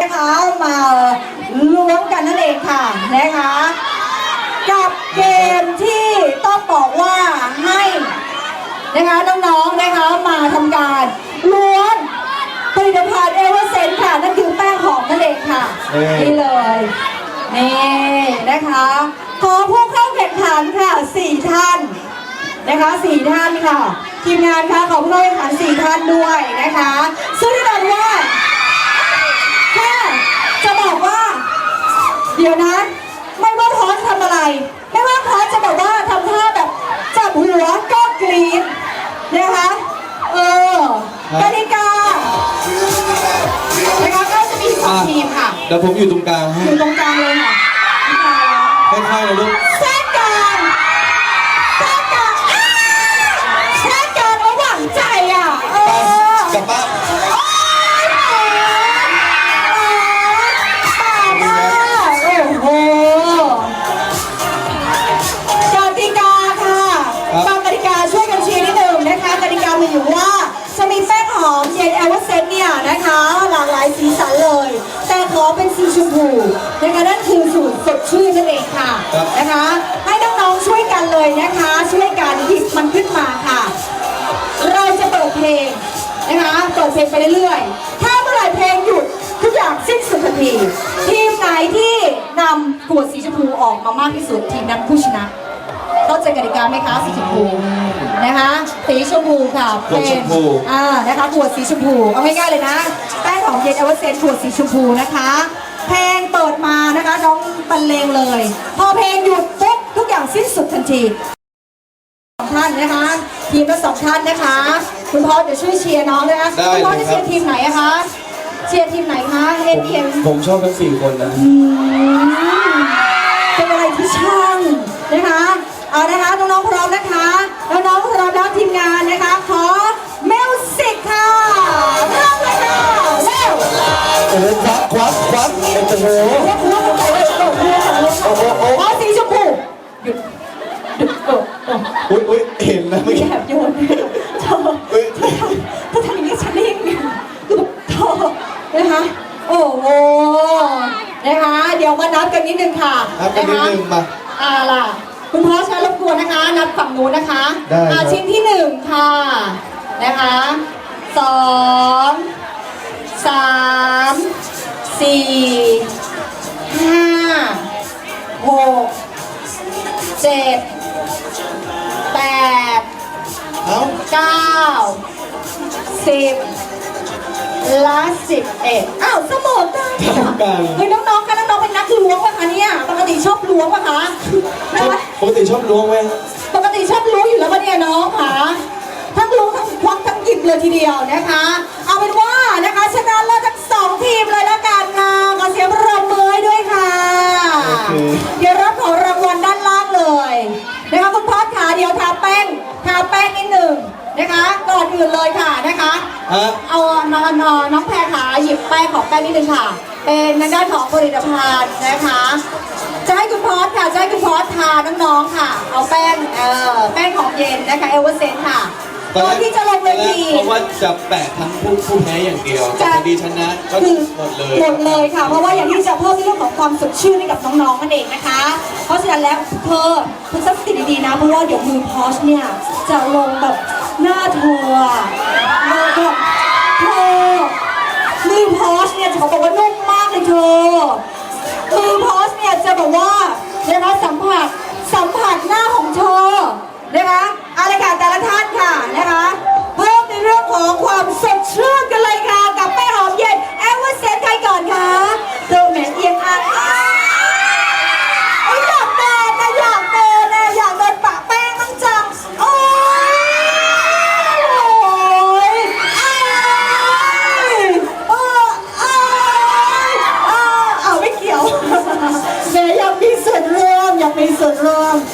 นะคะมาล้วงกันนั่นเองค่ะนะคะ กับเกมที่ต้องบอกว่าให้นะคะน้องๆนะคะมาทำการล้วงผลิตภัณฑ์เอเวอร์เซนค่ะนั่นคือแป้งหอมนั่นเองค่ะนี่นี่เลยนี่นะคะขอผู้เข้าแข่งขันค่ะสี่ท่านนะคะสี่ท่านค่ะ ทีมงานคะขอผู้เข้าแข่งขันสี่ท่านด้วยนะคะ ทีมค่ะเดี๋ยวผมอยู่ตรงกลางให้อยู่ตรงกลางเลยค่ะตรงกลางแล้วค่อยๆนะลูก เองค่ะนะคะ ให้น้องๆช่วยกันเลยนะคะ ช่วยกันหยิบมันขึ้นมาค่ะ เราจะเปิดเพลงนะคะเปิดเพลงไปเรื่อยๆ ถ้าเมื่อไหร่เพลงหยุดทุกอย่างสิ้นสุดทันทีทีมไหนที่นำขวดสีชมพูออกมามากที่สุดทีมนั้นผู้ชนะเข้าใจกติกาไหมคะสีชมพูนะคะสีชมพูค่ะขวดชมพู อ่านะคะขวดสีชมพูเอาง่ายๆเลยนะแป้งหอมเย็นเอเวอร์เซนขวดสีชมพูนะคะ เพลงเปิดมานะคะน้องบรรเลงเลย พอเพลงหยุดปุ๊บทุกอย่างสิ้นสุดทันทีสองท่านนะคะ ทีมละสองท่านนะคะ คุณพ่อจะช่วยเชียร์น้องด้วยนะได้คุณพ่อเลยจะครับเชียร์ทีมไหนอะคะเชียร์ทีมไหนคะเอ็นเอ็มผมชอบทั้งสี่คนนะเป็นอะไรที่ช่างนะคะเอานะคะน้องๆพร้อมนะคะแล้วน้อง ยวมานับกันนิดนึงค่ะนับกันนิดนึงมาอ่าล่ะ คุณพ่อใช้รบกวนนะคะ นับฝั่งนู้นนะคะได้ครับ อ่าชิ้นที่หนึ่งค่ะ นะคะสองสามสี่ห้าหกเจ็ดแปด เอ้า เก้าสิบ และสิบเอ็ดอ้าวเสมอกันเท่ากันเฮ้ยน้องๆคะน้องๆเป็นนักล้วงปะคะเนี่ยปกติชอบล้วงปะคะนะคะปกติชอบล้วงไหมปกติชอบล้วงอยู่แล้วปะเนี่ยน้องคะทั้งล้วงทั้งควักทั้งหยิบเลยทีเดียวนะคะ เอาเป็นว่านะคะชนะเลิศทั้งสองทีมเลยแล้วกันค่ะขอเสียงปรบมือให้ด้วยค่ะโอเคเดี๋ยวรับของรางวัลด้านล่างเลยนะคะคุณพอดขาเดี๋ยวทาแป้งทาแป้งนิดหนึ่ง นะคะ ก่อนอื่นเลยค่ะนะคะ ฮะ เอาน้องน้องน้องแพรขาหยิบแป้งของแป้งนิดนึงค่ะ เป็นในด้านของผลิตภัณฑ์นะคะ จะให้คุณพอดค่ะ จะให้คุณพอดทาน้องๆค่ะ เอาแป้งเอ่อแป้งของเย็นนะคะเอเวอร์เซนค่ะก่อนที่จะลงเวที เพราะว่าจะแปะทั้งผู้ผู้แพ้อย่างเดียวแต่พอดีชนะก็คือหมดเลย หมดเลยค่ะ เพราะว่าอย่างที่จะเพิ่มในเรื่องของความสดชื่นให้กับน้องๆนั่นเองนะคะ เพราะฉะนั้นแล้วเธอเธอสักติดีๆนะ เพราะว่าเดี๋ยวมือพอชเนี่ยจะลงแบบ หน้าเธออะลงแบบเธอมือพอชเนี่ยจะบอกว่านุ่มมากเลยเธอมือพอสเนี่ยจะบอกว่า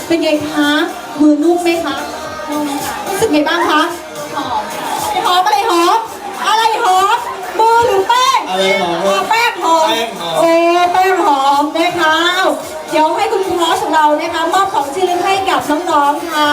เป็นไงคะมือนุ่มไหมคะนุ่มค่ะรู้สึกไงบ้างคะหอมหอมอะไรหอมอะไรหอมมือหรือแป้งอะไรหอมอ๋อแป้งหอมแป้งหอมโอ้แป้งหอมนะคะเดี๋ยวให้คุณพอสของเรานะคะมอบของที่ระลึกให้กับน้องๆค่ะ